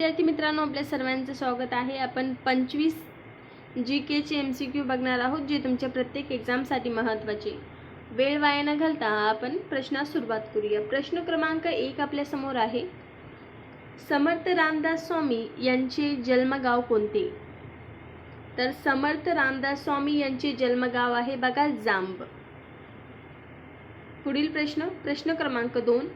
विद्यार्थी मित्रांनो आपल्या सर्वांचं स्वागत आहे. आपण पंचवीस जी केचे एम सी क्यू बघणार आहोत जे तुमच्या प्रत्येक एक्झामसाठी महत्त्वाचे. वेळ वाया न घालता आपण प्रश्नास सुरुवात करूया. प्रश्न क्रमांक एक आपल्यासमोर आहे. समर्थ रामदास स्वामी यांचे जन्मगाव कोणते? तर समर्थ रामदास स्वामी यांचे जन्मगाव आहे बघा जांब. पुढील प्रश्न प्रश्न क्रमांक दोन.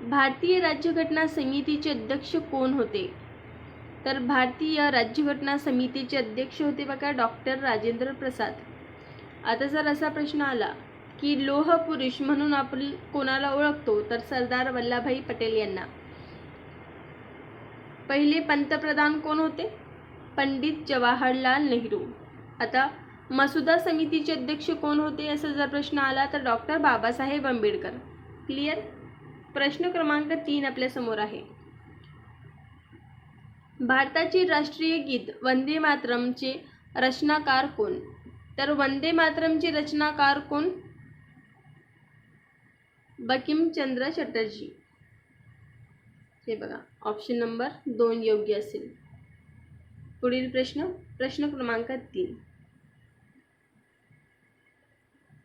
भारतीय राज्यघटना समितीचे अध्यक्ष कोण होते? तर भारतीय राज्यघटना समितीचे अध्यक्ष होते बघा डॉक्टर राजेंद्र प्रसाद. आता जर असा प्रश्न आला की लोह पुरुष म्हणून आपण कोणाला ओळखतो? तर सरदार वल्लभभाई पटेल यांना. पहिले पंतप्रधान कोण होते? पंडित जवाहरलाल नेहरू. आता मसुदा समितीचे अध्यक्ष कोण होते? असा जर प्रश्न आला तर डॉक्टर बाबासाहेब आंबेडकर. क्लिअर? प्रश्न क्रमांक तीन आपल्यासमोर आहे. भारताचे राष्ट्रीय गीत वंदे मातरमचे रचनाकार कोण? तर वंदे मातरमचे रचनाकार कोण? बकिमचंद्र चटर्जी. हे बघा ऑप्शन नंबर दोन योग्य असेल. पुढील प्रश्न प्रश्न क्रमांक तीन.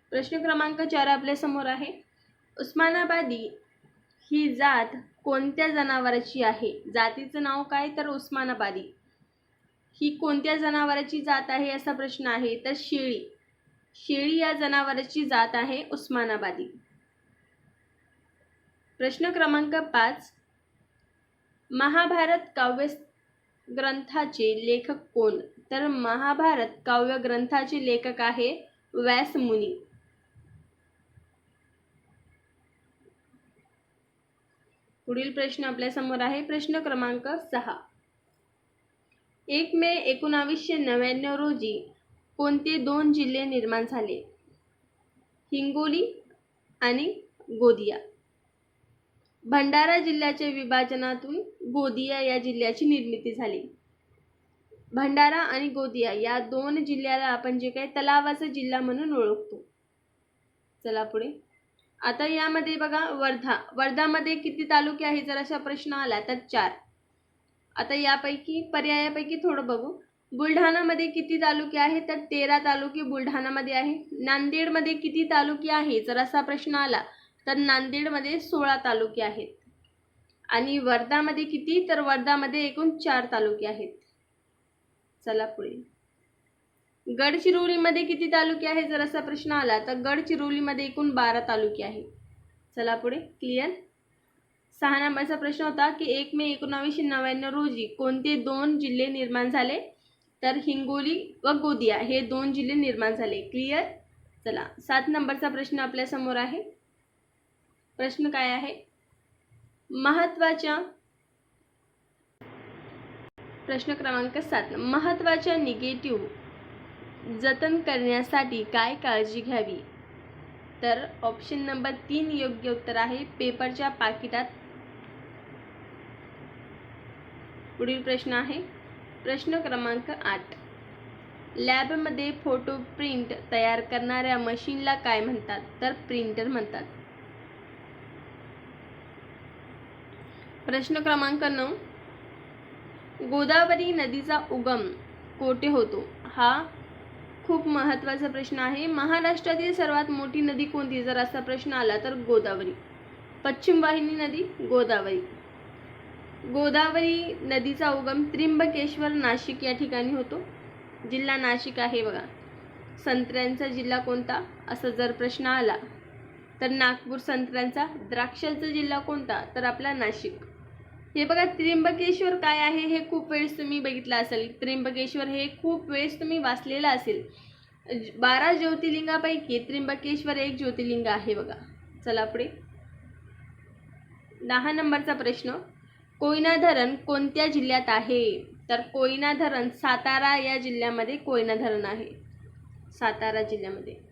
प्रश्न क्रमांक चार आपल्यासमोर आहे. उस्मानाबादी ही जात कोणत्या जनावराची आहे? जातीचं नाव काय? तर उस्मानाबादी. ही कोणत्या जनावराची जात आहे असा प्रश्न आहे? तर शेळी. शेळी या जनावराची जात आहे उस्मानाबादी. प्रश्न क्रमांक पाच. महाभारत काव्य ग्रंथाचे लेखक कोण? तर महाभारत काव्य ग्रंथाचे लेखक आहे व्यासमुनी. पुढील प्रश्न आपल्यासमोर आहे. प्रश्न क्रमांक सहा. एक मे एकोणावीसशे नव्याण्णव रोजी कोणते दोन जिल्हे निर्माण झाले? हिंगोली आणि गोदिया. भंडारा जिल्ह्याच्या विभाजनातून गोदिया या जिल्ह्याची निर्मिती झाली. भंडारा आणि गोदिया या दोन जिल्ह्याला आपण जे काही तलावाचा जिल्हा म्हणून ओळखतो. चला पुढे. आता यामध्ये बघा वर्धा. वर्धामध्ये किती तालुके आहे जर असा प्रश्न आला तर चार. आता यापैकी पर्यायापैकी थोडं बघू. बुलढाणामध्ये किती तालुके आहेत? तर तेरा तालुके बुलढाणामध्ये आहे नांदेडमध्ये किती तालुके आहे जर असा प्रश्न आला तर नांदेडमध्ये सोळा तालुके आहेत. आणि वर्धामध्ये किती? तर वर्धामध्ये एकूण चार तालुके आहेत. चला पुढे. गडचिरोलीमध्ये किती तालुके आहे? जर असा प्रश्न आला तर गडचिरोलीमध्ये एकूण बारा तालुके आहे. चला पुढे. क्लिअर सहा नंबरचा प्रश्न होता की एक मे एकोणावीसशे नव्याण्णव रोजी कोणते दोन जिल्हे निर्माण झाले? तर हिंगोली व गोदिया हे दोन जिल्हे निर्माण झाले. क्लिअर चला. सात नंबरचा प्रश्न आपल्यासमोर आहे. प्रश्न काय आहे? महत्त्वाच्या प्रश्न क्रमांक सात. महत्त्वाच्या निगेटिव्ह जतन करण्यासाठी काय काळजी घ्यावी? तर ऑप्शन नंबर तीन योग्य उत्तर आहे. पेपरच्या पाकिटात पुढील प्रश्न आहे. प्रश्न क्रमांक आठ. लॅबमध्ये फोटो प्रिंट तयार करणाऱ्या मशीनला काय म्हणतात? तर प्रिंटर म्हणतात. प्रश्न क्रमांक नऊ. गोदावरी नदीचा उगम कोठे होतो? हा खूप महत्त्वाचा प्रश्न आहे. महाराष्ट्रातील सर्वात मोठी नदी कोणती? जर असा प्रश्न आला तर गोदावरी. पश्चिम वाहिनी नदी गोदावरी. गोदावरी नदीचा उगम त्र्यंबकेश्वर नाशिक या ठिकाणी होतो. जिल्हा नाशिक आहे बघा. संत्र्यांचा जिल्हा कोणता? असा जर प्रश्न आला तर नागपूर संत्र्यांचा. द्राक्षाचा जिल्हा कोणता? तर आपला नाशिक. हे बघा त्र्यंबकेश्वर काय आहे हे खूप वेळेस तुम्ही बघितलं असेल. त्र्यंबकेश्वर हे खूप वेळेस तुम्ही वाचलेलं असेल. बारा ज्योतिर्लिंगापैकी त्र्यंबकेश्वर एक ज्योतिर्लिंग आहे बघा. चला पुढे. दहा नंबरचा प्रश्न. कोयना धरण कोणत्या जिल्ह्यात आहे? तर कोयना धरण सातारा या जिल्ह्यामध्ये कोयना धरण आहे. सातारा जिल्ह्यामध्ये.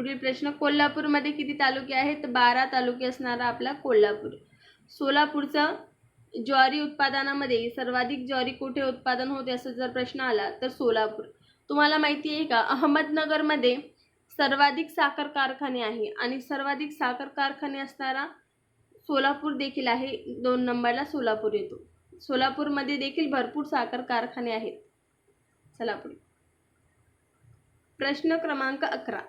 पुढील प्रश्न कोल्हापूरमध्ये किती तालुके आहेत? बारा तालुके असणारा आपला कोल्हापूर. सोलापूरचं ज्वारी उत्पादनामध्ये सर्वाधिक ज्वारी कुठे उत्पादन होते असं जर प्रश्न आला तर सोलापूर. तुम्हाला माहिती आहे का? अहमदनगरमध्ये सर्वाधिक साखर कारखाने आहे आणि सर्वाधिक साखर कारखाने असणारा सोलापूर देखील आहे. दोन नंबरला सोलापूर येतो. सोलापूरमध्ये देखील भरपूर साखर कारखाने आहेत. चला पुढे. प्रश्न क्रमांक अकरा.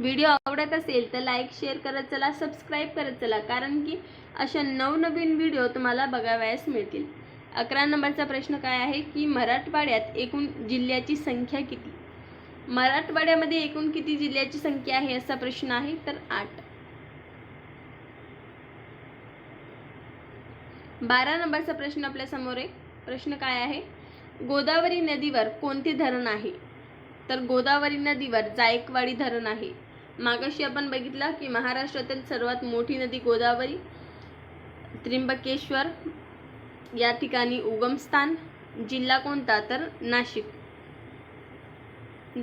व्हिडिओ आवडत असेल तर लाईक शेअर करत चला सबस्क्राईब करत चला कारण की अशा नवनवीन व्हिडिओ तुम्हाला बघावयास मिळतील. अकरा नंबरचा प्रश्न काय आहे की मराठवाड्यात एकूण जिल्ह्याची संख्या किती? मराठवाड्यामध्ये एकूण किती जिल्ह्याची संख्या आहे असा प्रश्न आहे तर आठ. बारा नंबरचा प्रश्न आपल्यासमोर आहे. प्रश्न काय आहे? गोदावरी नदीवर कोणते धरण आहे? तर गोदावरी नदीवर जायकवाडी धरण आहे. मागाशी आपण बघितलं की महाराष्ट्रातील सर्वात मोठी नदी गोदावरी त्र्यंबकेश्वर या ठिकाणी उगमस्थान जिल्हा कोणता? तर नाशिक.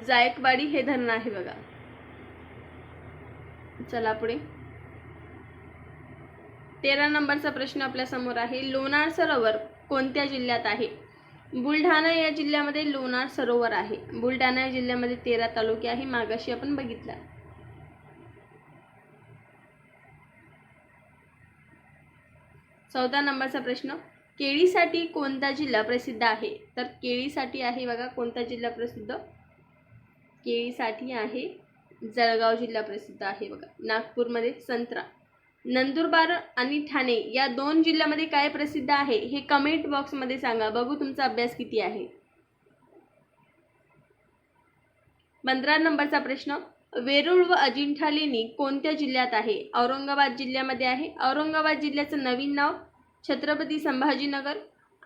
जायकवाडी हे धरण आहे बघा. चला पुढे. तेरा नंबरचा प्रश्न आपल्यासमोर आहे. लोणार सरोवर कोणत्या जिल्ह्यात आहे? बुलढाणा या जिल्ह्यामध्ये लोणार सरोवर आहे. बुलढाणा या जिल्ह्यामध्ये तेरा तालुके आहे. मागाशी आपण बघितला. चौदा नंबरचा प्रश्न. केळीसाठी कोणता जिल्हा प्रसिद्ध आहे? तर केळीसाठी आहे बघा कोणता जिल्हा प्रसिद्ध? केळीसाठी आहे जळगाव जिल्हा प्रसिद्ध आहे बघा नागपूरमध्ये संत्रा. नंदुरबार आणि ठाणे या दोन जिल्ह्यामध्ये काय प्रसिद्ध आहे? हे कमेंट बॉक्समध्ये सांगा. बघू तुमचा अभ्यास किती आहे. पंधरा नंबरचा प्रश्न. वेरूळ व अजिंठा लेणी कोणत्या जिल्ह्यात आहे? औरंगाबाद जिल्ह्यामध्ये आहे. औरंगाबाद जिल्ह्याचं नवीन नाव छत्रपती संभाजीनगर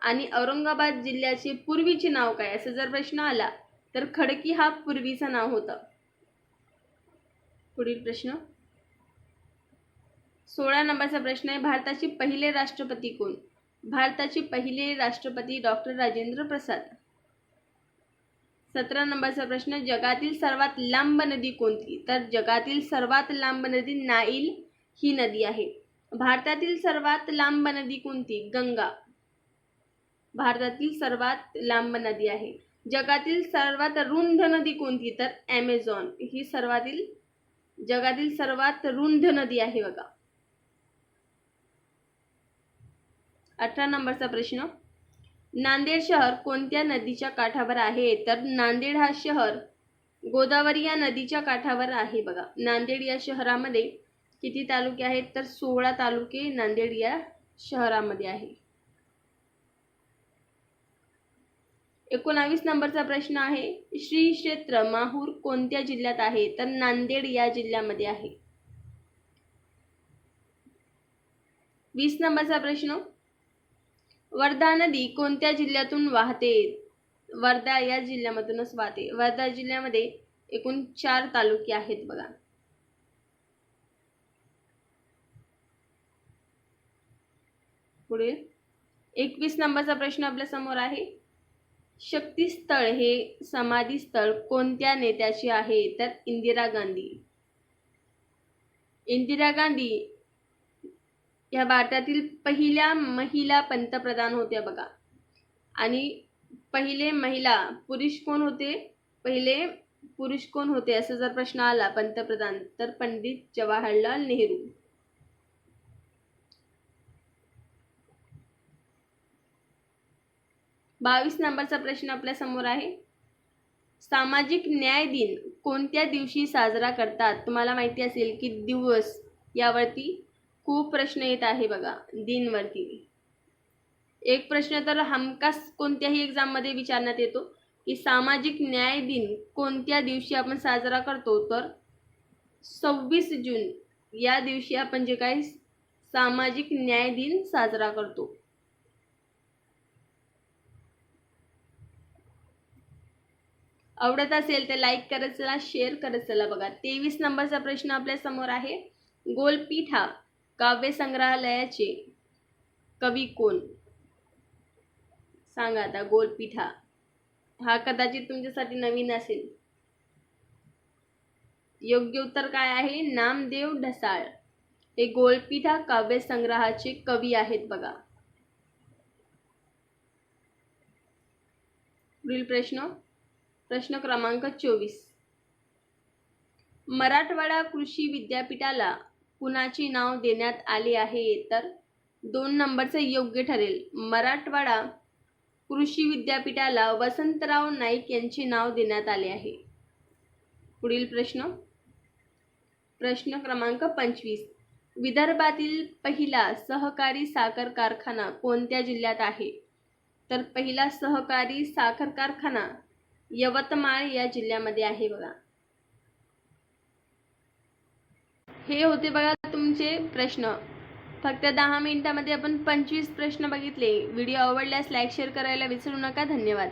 आणि औरंगाबाद जिल्ह्याचे पूर्वीचे नाव काय? असं जर प्रश्न आला तर खडकी हा पूर्वीचं नाव होतं. पुढील प्रश्न. सोळा नंबरचा प्रश्न आहे भारताचे पहिले राष्ट्रपती कोण? भारताचे पहिले राष्ट्रपती डॉक्टर राजेंद्र प्रसाद. सतरा नंबरचा प्रश्न जगातील सर्वात लांब नदी कोणती? तर जगातील सर्वात लांब नदी नाईल ही नदी आहे. भारतातील सर्वात लांब नदी कोणती? गंगा. भारतातील सर्वात लांब नदी आहे. जगातील सर्वात रुंद नदी कोणती? तर ॲमेझॉन ही सर्वातील जगातील सर्वात रुंद नदी आहे बघा. अठरा नंबरचा प्रश्न. नांदेड शहर कोणत्या नदीच्या काठावर आहे? तर नांदेड हा शहर गोदावरी या नदीच्या काठावर आहे बघा. नांदेड या शहरामध्ये किती तालुके आहेत? तर सोळा तालुके नांदेड या शहरामध्ये आहे. एकोणावीस नंबरचा प्रश्न आहे श्री क्षेत्र माहूर कोणत्या जिल्ह्यात आहे? तर नांदेड या जिल्ह्यामध्ये आहे. वीस नंबरचा प्रश्न वर्धा नदी कोणत्या जिल्ह्यातून वाहते? वर्धा या जिल्ह्यामधूनच वाहते. वर्धा जिल्ह्यामध्ये एकूण चार तालुके आहेत बघा. पुढे. एकवीस नंबरचा प्रश्न आपल्यासमोर आहे. शक्तीस्थळ हे समाधीस्थळ कोणत्या नेत्याचे आहे? तर इंदिरा गांधी. इंदिरा गांधी या भारतातील पहिल्या महिला पंतप्रधान होत्या बघा. आणि पहिले महिला पुरुष कोण होते? पहिले पुरुष कोण होते? असा जर प्रश्न आला पंतप्रधान तर पंडित जवाहरलाल नेहरू. बावीस नंबरचा प्रश्न आपल्यासमोर आहे. सामाजिक न्याय दिन कोणत्या दिवशी साजरा करतात? तुम्हाला माहिती असेल की दिवस यावरती खूप प्रश्न येत आहे बघा दिनवरती. एक प्रश्न तर हमखास कोणत्याही एक्झाममध्ये विचारण्यात येतो की सामाजिक न्याय दिन कोणत्या दिवशी आपण साजरा करतो? तर सव्वीस जून या दिवशी आपण जे काही सामाजिक न्याय दिन साजरा करतो. आवडत असेल तर लाईक करत चला शेअर करत चला बघा. तेवीस नंबरचा प्रश्न आपल्यासमोर आहे. गोलपीठा काव्य संग्रहालयाचे कवी कोण? सांगा आता गोलपीठा. हा कदाचित तुमच्यासाठी नवीन असेल. योग्य उत्तर काय आहे? नामदेव ढसाळ. हे गोलपीठा काव्य संग्रहाचे कवी आहेत बघा. पुढील प्रश्न? प्रश्न क्रमांक चोवीस. मराठवाडा कृषी विद्यापीठाला कुणाचे नाव देण्यात आले आहे तर दोन नंबरचं योग्य ठरेल. मराठवाडा कृषी विद्यापीठाला वसंतराव नाईक यांचे नाव देण्यात आले आहे. पुढील प्रश्न. प्रश्न क्रमांक पंचवीस. विदर्भातील पहिला सहकारी साखर कारखाना कोणत्या जिल्ह्यात आहे? तर पहिला सहकारी साखर कारखाना यवतमाळ या जिल्ह्यामध्ये आहे बघा. हे होते बघा तुमचे प्रश्न. फक्त दहा मिनिटामध्ये आपण पंचवीस प्रश्न बघितले. व्हिडिओ आवडल्यास लाईक शेअर करायला विसरू नका. धन्यवाद.